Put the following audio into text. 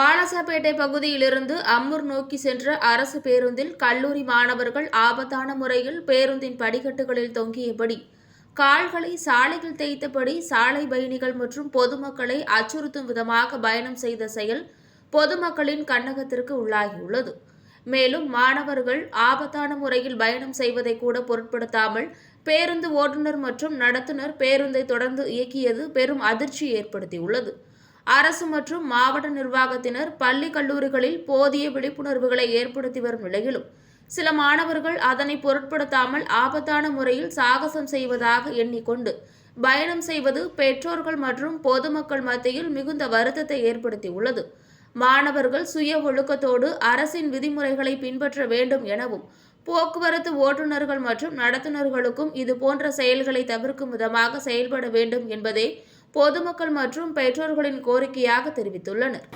ராணிப்பேட்டை பகுதியிலிருந்து அம்மூர் நோக்கி சென்ற அரசு பேருந்தில் கல்லூரி மாணவர்கள் ஆபத்தான முறையில் பேருந்தின் படிக்கட்டுகளில் தொங்கியபடி கால்களை சாலையில் தேய்த்தபடி சாலை பயணிகள் மற்றும் பொதுமக்களை அச்சுறுத்தும் விதமாக பயணம் செய்த செயல் பொதுமக்களின் கண்ணகத்திற்கு உள்ளாகியுள்ளது. மேலும் மாணவர்கள் ஆபத்தான முறையில் பயணம் செய்வதை கூட பொருட்படுத்தாமல் பேருந்து ஓட்டுநர் மற்றும் நடத்துனர் பேருந்தை தொடர்ந்து இயக்கியது பெரும் அதிர்ச்சி ஏற்படுத்தியுள்ளது. அரசு மற்றும் மாவட்ட நிர்வாகத்தினர் பள்ளி கல்லூரிகளில் போதிய விழிப்புணர்வுகளை ஏற்படுத்தி வரும் நிலையிலும் சில மாணவர்கள் அதனை பொருட்படுத்தாமல் ஆபத்தான முறையில் சாகசம் செய்வதாக எண்ணிக்கொண்டு பயணம் செய்வது பெற்றோர்கள் மற்றும் பொதுமக்கள் மத்தியில் மிகுந்த வருத்தத்தை ஏற்படுத்தியுள்ளது. மாணவர்கள் சுய ஒழுக்கத்தோடு அரசின் விதிமுறைகளை பின்பற்ற வேண்டும் எனவும் போக்குவரத்து ஓட்டுநர்கள் மற்றும் நடத்துனர்களுக்கும் இது போன்ற செயல்களை தவிர்க்கும் விதமாக செயல்பட வேண்டும் என்பதே பொதுமக்கள் மற்றும் பெற்றோர்களின் கோரிக்கையாக தெரிவித்துள்ளனர்.